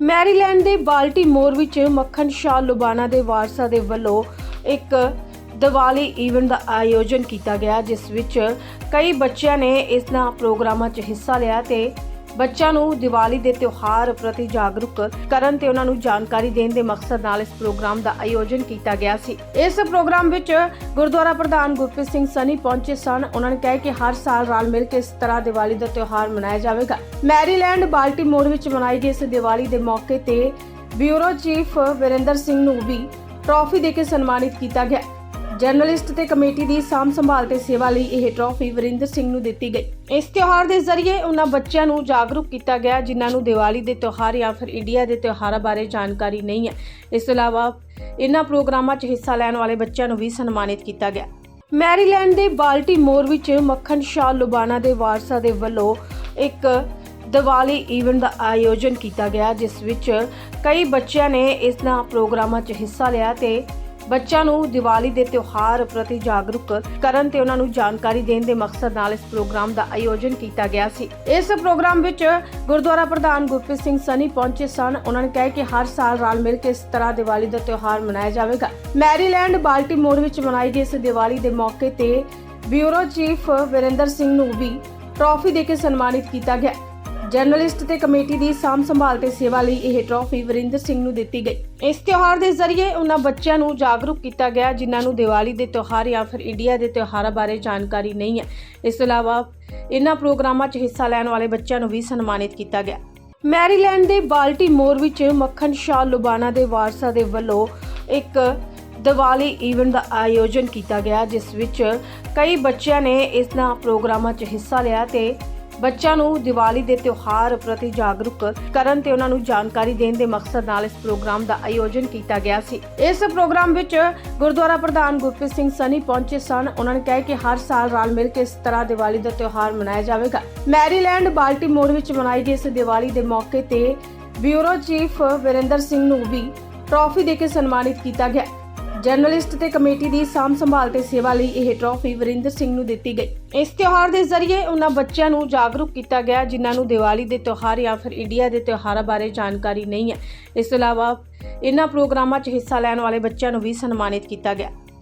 Maryland ਦੇ Baltimore ਵਿੱਚ ਮੱਖਣ ਸ਼ਾਹ ਲੁਬਾਨਾ ਦੇ ਵਾਰਸਾਂ ਦੇ ਵੱਲੋਂ ਇੱਕ ਦੀਵਾਲੀ ਈਵੈਂਟ ਦਾ ਆਯੋਜਨ ਕੀਤਾ ਗਿਆ, ਜਿਸ ਵਿੱਚ ਕਈ ਬੱਚਿਆਂ ਨੇ ਇਸਨਾ ਪ੍ਰੋਗਰਾਮਾਂ 'ਚ ਹਿੱਸਾ ਲਿਆ ਤੇ ਬੱਚਿਆਂ ਨੂੰ ਦੀਵਾਲੀ ਦੇ ਤਿਉਹਾਰ ਪ੍ਰਤੀ ਜਾਗਰੂਕ ਕਰਨ ਤੇ ਉਹਨਾਂ ਨੂੰ ਜਾਣਕਾਰੀ ਦੇਣ ਦੇ ਮਕਸਦ ਨਾਲ ਇਸ ਪ੍ਰੋਗਰਾਮ ਦਾ ਆਯੋਜਨ ਕੀਤਾ ਗਿਆ ਸੀ। ਇਸ ਪ੍ਰੋਗਰਾਮ ਵਿੱਚ ਗੁਰਦੁਆਰਾ ਪ੍ਰਧਾਨ ਗੁਰਪ੍ਰੀਤ ਸਿੰਘ ਸਨੀ ਪਹੁੰਚੇ ਸਨ। ਉਹਨਾਂ ਨੇ ਕਿਹਾ ਕਿ ਹਰ ਸਾਲ ਰਲ ਮਿਲ ਕੇ ਇਸ ਤਰ੍ਹਾਂ ਦੀਵਾਲੀ ਦਾ ਤਿਉਹਾਰ ਮਨਾਇਆ ਜਾਵੇਗਾ। ਮੈਰੀਲੈਂਡ, ਬਾਲਟਿਮੋਰ ਵਿੱਚ ਮਨਾਈ ਗਈ ਇਸ ਦੀਵਾਲੀ ਦੇ ਮੌਕੇ ਤੇ ਬਿਊਰੋ ਚੀਫ ਵਿਰਿੰਦਰ ਸਿੰਘ ਨੂੰ ਵੀ ਟਰਾਫੀ ਦੇ ਕੇ ਸਨਮਾਨਿਤ ਕੀਤਾ ਗਿਆ। ਜਰਨਲਿਸਟ ਤੇ ਕਮੇਟੀ ਦੀ ਸਾਂਭ ਸੰਭਾਲ ਤੇ ਸੇਵਾ ਲਈ ਇਹ ਟਰਾਫੀ ਵਰਿੰਦਰ ਸਿੰਘ ਨੂੰ ਦਿੱਤੀ ਗਈ। ਇਸ ਤਿਉਹਾਰ ਦੇ ਜ਼ਰੀਏ ਉਹਨਾਂ ਬੱਚਿਆਂ ਨੂੰ ਜਾਗਰੂਕ ਕੀਤਾ ਗਿਆ, ਜਿਨ੍ਹਾਂ ਨੂੰ ਦੀਵਾਲੀ ਦੇ ਤਿਉਹਾਰ ਜਾਂ ਫਿਰ ਇੰਡੀਆ ਦੇ ਤਿਉਹਾਰਾਂ ਬਾਰੇ ਜਾਣਕਾਰੀ ਨਹੀਂ ਹੈ। ਇਸ ਤੋਂ ਇਲਾਵਾ ਇਹਨਾਂ ਪ੍ਰੋਗਰਾਮਾਂ 'ਚ ਹਿੱਸਾ ਲੈਣ ਵਾਲੇ ਬੱਚਿਆਂ ਨੂੰ ਵੀ ਸਨਮਾਨਿਤ ਕੀਤਾ ਗਿਆ। ਮੈਰੀਲੈਂਡ ਦੇ ਬਾਲਟਿਮੋਰ ਵਿੱਚ ਮੱਖਣ ਸ਼ਾਹ ਲੁਬਾਨਾ ਦੇ ਵਾਰਸਾ ਦੇ ਵੱਲੋਂ ਇੱਕ ਦੀਵਾਲੀ ਈਵੈਂਟ ਦਾ ਆਯੋਜਨ ਕੀਤਾ ਗਿਆ, ਜਿਸ ਵਿੱਚ ਕਈ ਬੱਚਿਆਂ ਨੇ ਇਸਨਾ ਪ੍ਰੋਗਰਾਮਾਂ 'ਚ ਹਿੱਸਾ ਲਿਆ ਤੇ ਬੱਚਿਆਂ ਨੂੰ ਦੀਵਾਲੀ ਦੇ ਤਿਉਹਾਰ ਪ੍ਰਤੀ ਜਾਗਰੂਕ ਕਰਨ ਤੇ ਉਹਨਾਂ ਨੂੰ ਜਾਣਕਾਰੀ ਦੇਣ ਦੇ ਮਕਸਦ ਨਾਲ ਇਸ ਪ੍ਰੋਗਰਾਮ ਦਾ ਆਯੋਜਨ ਕੀਤਾ ਗਿਆ ਸੀ। ਇਸ ਪ੍ਰੋਗਰਾਮ ਵਿੱਚ ਗੁਰਦੁਆਰਾ ਪ੍ਰਧਾਨ ਗੁਰਪ੍ਰੀਤ ਸਿੰਘ ਸਨੀ ਪਹੁੰਚੇ ਸਨ। ਉਹਨਾਂ ਨੇ ਕਿਹਾ ਕਿ ਹਰ ਸਾਲ ਰਲ ਮਿਲ ਕੇ ਇਸ ਤਰ੍ਹਾਂ ਦੀਵਾਲੀ ਦਾ ਤਿਉਹਾਰ ਮਨਾਇਆ ਜਾਵੇਗਾ। ਮੈਰੀਲੈਂਡ, ਬਾਲਟਿਮੋਰ ਵਿੱਚ ਮਨਾਈ ਗਈ ਇਸ ਦੀਵਾਲੀ ਦੇ ਮੌਕੇ ਤੇ ਬਿਊਰੋ ਚੀਫ ਵਿਰਿੰਦਰ ਸਿੰਘ ਨੂੰ ਵੀ ਟਰਾਫੀ ਦੇ ਕੇ ਸਨਮਾਨਿਤ ਕੀਤਾ ਗਿਆ। ਜਰਨਲਿਸਟ ਤੇ ਕਮੇਟੀ ਦੀ ਸਾਂਭ ਸੰਭਾਲ ਤੇ ਸੇਵਾ ਲਈ ਇਹ ਟਰਾਫੀ ਵਰਿੰਦਰ ਸਿੰਘ ਨੂੰ ਦਿੱਤੀ ਗਈ। ਇਸ ਤਿਉਹਾਰ ਦੇ ਜ਼ਰੀਏ ਉਹਨਾਂ ਬੱਚਿਆਂ ਨੂੰ ਜਾਗਰੂਕ ਕੀਤਾ ਗਿਆ, ਜਿਨ੍ਹਾਂ ਨੂੰ ਦੀਵਾਲੀ ਦੇ ਤਿਉਹਾਰ ਜਾਂ ਫਿਰ ਇੰਡੀਆ ਦੇ ਤਿਉਹਾਰਾਂ ਬਾਰੇ ਜਾਣਕਾਰੀ ਨਹੀਂ ਹੈ। ਇਸ ਤੋਂ ਇਲਾਵਾ ਇਹਨਾਂ ਪ੍ਰੋਗਰਾਮਾਂ 'ਚ ਹਿੱਸਾ ਲੈਣ ਵਾਲੇ ਬੱਚਿਆਂ ਨੂੰ ਵੀ ਸਨਮਾਨਿਤ ਕੀਤਾ ਗਿਆ। ਮੈਰੀਲੈਂਡ ਦੇ ਬਾਲਟਿਮੋਰ ਵਿੱਚ ਮੱਖਣ ਸ਼ਾਹ ਲੁਬਾਨਾ ਦੇ ਵਾਰਸਾ ਦੇ ਵੱਲੋਂ ਇੱਕ ਦੀਵਾਲੀ ਈਵੈਂਟ ਦਾ ਆਯੋਜਨ ਕੀਤਾ ਗਿਆ, ਜਿਸ ਵਿੱਚ ਕਈ ਬੱਚਿਆਂ ਨੇ ਇਸਨਾ ਪ੍ਰੋਗਰਾਮਾਂ 'ਚ ਹਿੱਸਾ ਲਿਆ ਤੇ ਬੱਚਿਆਂ ਨੂੰ ਦੀਵਾਲੀ ਦੇ ਤਿਉਹਾਰ ਪ੍ਰਤੀ ਜਾਗਰੂਕ ਕਰਨ ਤੇ ਉਹਨਾਂ ਨੂੰ ਜਾਣਕਾਰੀ ਦੇਣ ਦੇ ਮਕਸਦ ਨਾਲ ਇਸ ਪ੍ਰੋਗਰਾਮ ਦਾ ਆਯੋਜਨ ਕੀਤਾ ਗਿਆ ਸੀ। ਇਸ ਪ੍ਰੋਗਰਾਮ ਵਿੱਚ ਗੁਰਦੁਆਰਾ ਪ੍ਰਧਾਨ ਗੁਰਪ੍ਰੀਤ ਸਿੰਘ ਸਨੀ ਪਹੁੰਚੇ ਸਨ। ਉਹਨਾਂ ਨੇ ਕਿਹਾ ਕਿ ਹਰ ਸਾਲ ਰਲ ਮਿਲ ਕੇ ਇਸ ਤਰ੍ਹਾਂ ਦੀਵਾਲੀ ਦਾ ਤਿਉਹਾਰ ਮਨਾਇਆ ਜਾਵੇਗਾ। ਮੈਰੀਲੈਂਡ, ਬਾਲਟਿਮੋਰ ਵਿੱਚ ਮਨਾਈ ਗਈ ਇਸ ਦੀਵਾਲੀ ਦੇ ਮੌਕੇ ਤੇ ਬਿਊਰੋ ਚੀਫ ਵਿਰਿੰਦਰ ਸਿੰਘ ਨੂੰ ਵੀ ਟਰਾਫੀ ਦੇ ਕੇ ਸਨਮਾਨਿਤ ਕੀਤਾ ਗਿਆ। ਜਰਨਲਿਸਟ ਤੇ ਕਮੇਟੀ ਦੀ ਸਾਂਭ ਸੰਭਾਲ ਤੇ ਸੇਵਾ ਲਈ ਇਹ ਟਰਾਫੀ ਵਰਿੰਦਰ ਸਿੰਘ ਨੂੰ ਦਿੱਤੀ ਗਈ। ਇਸ ਤਿਉਹਾਰ ਦੇ ਜ਼ਰੀਏ ਉਹਨਾਂ ਬੱਚਿਆਂ ਨੂੰ ਜਾਗਰੂਕ ਕੀਤਾ ਗਿਆ, ਜਿਨ੍ਹਾਂ ਨੂੰ ਦੀਵਾਲੀ ਦੇ ਤਿਉਹਾਰ ਜਾਂ ਫਿਰ ਇੰਡੀਆ ਦੇ ਤਿਉਹਾਰਾਂ ਬਾਰੇ ਜਾਣਕਾਰੀ ਨਹੀਂ ਹੈ। ਇਸ ਤੋਂ ਇਲਾਵਾ ਇਹਨਾਂ ਪ੍ਰੋਗਰਾਮਾਂ 'ਚ ਹਿੱਸਾ ਲੈਣ ਵਾਲੇ ਬੱਚਿਆਂ ਨੂੰ ਵੀ ਸਨਮਾਨਿਤ ਕੀਤਾ ਗਿਆ।